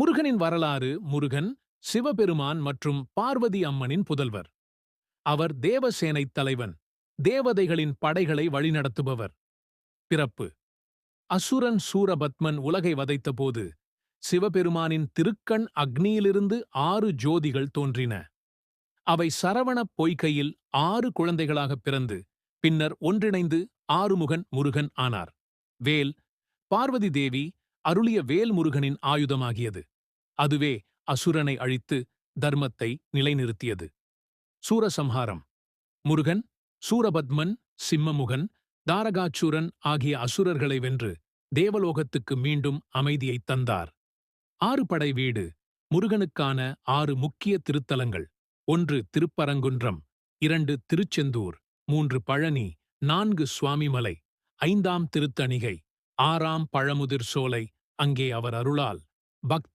முருகனின் வரலாறு முருகன் சிவபெருமான் மற்றும் பார்வதி அம்மனின் புதல்வர். அவர் தேவசேனைத் தலைவன் தேவதைகளின் படைகளை வழிநடத்துபவர். பிறப்பு. அசுரன் சூரபத்மன் உலகை வதைத்தபோது சிவபெருமானின் திருக்கண் அக்னியிலிருந்து ஆறு ஜோதிகள் தோன்றின. அவை சரவணப் பொய்கையில் ஆறு குழந்தைகளாகப் பிறந்து பின்னர் ஒன்றிணைந்து ஆறுமுகன் முருகன் ஆனார். வேல் பார்வதி தேவி அருளிய வேல் முருகனின் ஆயுதமாகியது. அதுவே அசுரனை அழித்து தர்மத்தை நிலைநிறுத்தியது. சூரசம்ஹாரம். முருகன் சூரபத்மன் சிம்மமுகன் தாரகாச்சூரன் ஆகிய அசுரர்களை வென்று தேவலோகத்துக்கு மீண்டும் அமைதியைத் தந்தார். ஆறு படை வீடு முருகனுக்கான ஆறு முக்கிய திருத்தலங்கள். ஒன்று திருப்பரங்குன்றம் இரண்டு திருச்செந்தூர் மூன்று பழனி நான்கு சுவாமிமலை ஐந்தாம் திருத்தணிகை. ஆறாம் பழமுதிர் சோலை அங்கே அவர் அருளால். பக்த